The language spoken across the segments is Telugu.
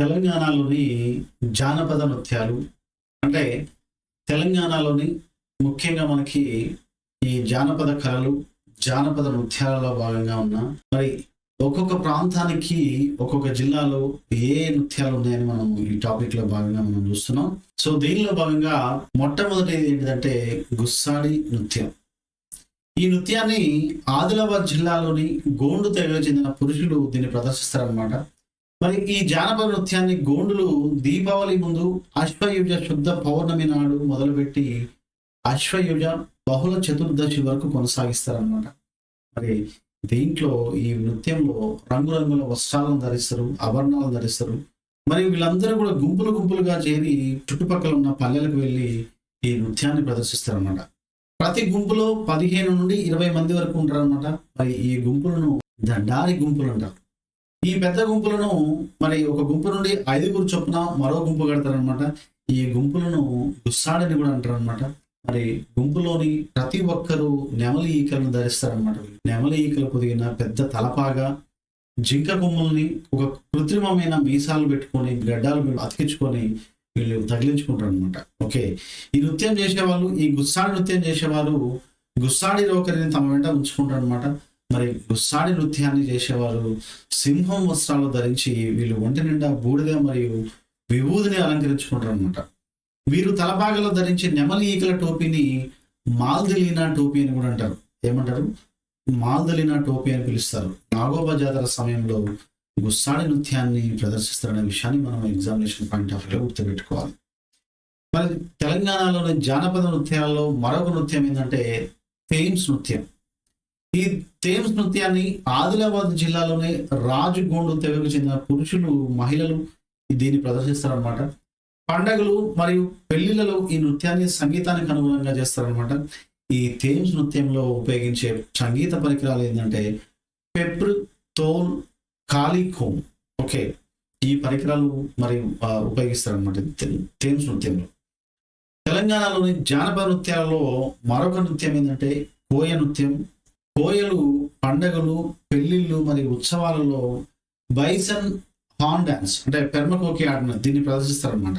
తెలంగాణలోని జానపద నృత్యాలు అంటే తెలంగాణలోని ముఖ్యంగా మనకి ఈ జానపద కళలు జానపద నృత్యాలలో భాగంగా ఉన్న మరి ఒక్కొక్క ప్రాంతానికి ఒక్కొక్క జిల్లాలో ఏ నృత్యాలు ఉన్నాయని మనం ఈ టాపిక్లో భాగంగా మనం చూస్తున్నాం. సో దీనిలో భాగంగా మొట్టమొదటిది ఏంటంటే గుస్సాడి నృత్యం. ఈ నృత్యాన్ని ఆదిలాబాద్ జిల్లాలోని గోండు తెగకు చెందిన పురుషులు దీన్ని ప్రదర్శిస్తారనమాట మరి ఈ జానపద నృత్యాన్ని గోండులు దీపావళి ముందు అశ్వయుజ శుద్ధ పౌర్ణమి నాడు మొదలుపెట్టి అశ్వయుజ బహుళ చతుర్దశి వరకు కొనసాగిస్తారనమాట మరి దీంట్లో ఈ నృత్యంలో రంగురంగుల వస్త్రాలను ధరిస్తారు ఆభరణాలను ధరిస్తారు. మరి వీళ్ళందరూ కూడా గుంపులు గుంపులుగా చేరి చుట్టుపక్కల ఉన్న పల్లెలకు వెళ్ళి ఈ నృత్యాన్ని ప్రదర్శిస్తారనమాట ప్రతి గుంపులో పదిహేను నుండి ఇరవై మంది వరకు ఉంటారనమాట మరి ఈ గుంపులను దండారి గుంపులు అంటారు. ఈ పెద్ద గుంపులను మరి ఒక గుంపు నుండి ఐదుగురు చొప్పున మరో గుంపు కడతారనమాట ఈ గుంపులను గుస్సాడని కూడా అంటారనమాట మరి గుంపులోని ప్రతి ఒక్కరూ నెమలి ఈకలను ధరిస్తారనమాట నెమలి ఈకలు పొదిగిన పెద్ద తలపాగా జింక కొమ్ముల్ని ఒక కృత్రిమమైన మీసాలు పెట్టుకొని గడ్డాలు అతికించుకొని వీళ్ళు తగిలించుకుంటారు అనమాట ఓకే. ఈ నృత్యం చేసేవాళ్ళు ఈ గుస్సాడి నృత్యం చేసేవారు గుస్సాడి రోకరిని తమ వెంట ఉంచుకుంటారు అనమాట మరి గుస్సాడి నృత్యాన్ని చేసేవారు సింహం వస్త్రాలు ధరించి వీళ్ళు ఒంటి నిండా బూడిద మరియు విభూదిని అలంకరించుకుంటారు అనమాట వీరు తలపాగలో ధరించే నెమలి ఈకల టోపీని మాల్దలీనా టోపీ అని కూడా అంటారు. ఏమంటారు? మాల్దలీనా టోపీ అని పిలుస్తారు. నాగోబా జాతర సమయంలో గుస్సాడి నృత్యాన్ని ప్రదర్శిస్తారనే విషయాన్ని మనం ఎగ్జామినేషన్ పాయింట్ ఆఫ్ వ్యూ గుర్తుపెట్టుకోవాలి. మరి తెలంగాణలోని జానపద నృత్యాల్లో మరొక నృత్యం ఏంటంటే థేమ్స్ నృత్యం. ఈ థేమ్స్ నృత్యాన్ని ఆదిలాబాద్ జిల్లాలోని రాజగోండు తెగకు చెందిన పురుషులు మహిళలు దీన్ని ప్రదర్శిస్తారనమాట పండగలు మరియు పెళ్ళిళ్ళలో ఈ నృత్యాన్ని సంగీతానికి అనుగుణంగా చేస్తారనమాట ఈ థేమ్స్ నృత్యంలో ఉపయోగించే సంగీత పరికరాలు ఏంటంటే పెప్ర్ తోల్ కాలికోమ్ ఓకే. ఈ పరికరాలు మరియు ఉపయోగిస్తారనమాట థేమ్స్ నృత్యంలో. తెలంగాణలోని జానపద నృత్యాలలో మరొక నృత్యం ఏంటంటే కోయ నృత్యం. కోయలు పండగలు పెళ్ళిళ్ళు మరియు ఉత్సవాలలో బైసన్ హార్న్ డాన్స్ అంటే పెర్మకోకి ఆడిన దీన్ని ప్రదర్శిస్తారనమాట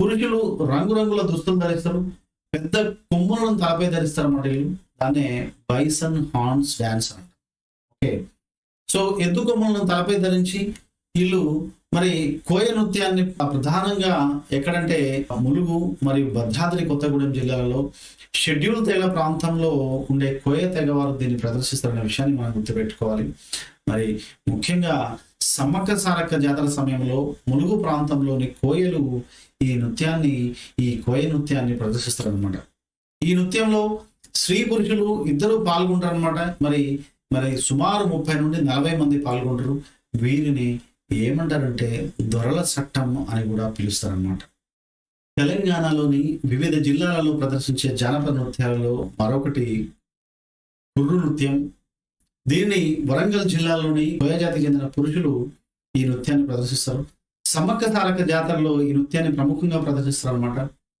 పురుషులు రంగురంగుల దుస్తులు ధరిస్తారు పెద్ద కొమ్ములను తలపై ధరిస్తారు వీళ్ళు. దాన్నే బైసన్ హార్న్స్ డాన్స్ అంట ఓకే. సో ఎద్దు కొమ్ములను తలపై ధరించి వీళ్ళు మరి కోయ నృత్యాన్ని ప్రధానంగా ఎక్కడంటే ములుగు మరియు భద్రాద్రి కొత్తగూడెం జిల్లాలలో షెడ్యూల్ తెగ ప్రాంతంలో ఉండే కోయ తెగ వారు దీన్ని ప్రదర్శిస్తారనే విషయాన్ని మనం గుర్తుపెట్టుకోవాలి. మరి ముఖ్యంగా సమ్మక్క సారక్క జాతర సమయంలో ములుగు ప్రాంతంలోని కోయలు ఈ నృత్యాన్ని ఈ కోయ నృత్యాన్ని ప్రదర్శిస్తారనమాట ఈ నృత్యంలో స్త్రీ పురుషులు ఇద్దరు పాల్గొంటారు అనమాట మరి మరి సుమారు ముప్పై నుండి నలభై మంది పాల్గొంటారు. వీరిని ఏమంటారంటే దొరల చట్టం అని కూడా పిలుస్తారనమాట తెలంగాణలోని వివిధ జిల్లాలలో ప్రదర్శించే జానపద నృత్యాలలో మరొకటి కుర్రు నృత్యం. దీన్ని వరంగల్ జిల్లాలోని కోయ జాతికి చెందిన పురుషులు ఈ నృత్యాన్ని ప్రదర్శిస్తారు. సమ్మక్క తారక జాతరలో ఈ నృత్యాన్ని ప్రముఖంగా ప్రదర్శిస్తారు అనమాట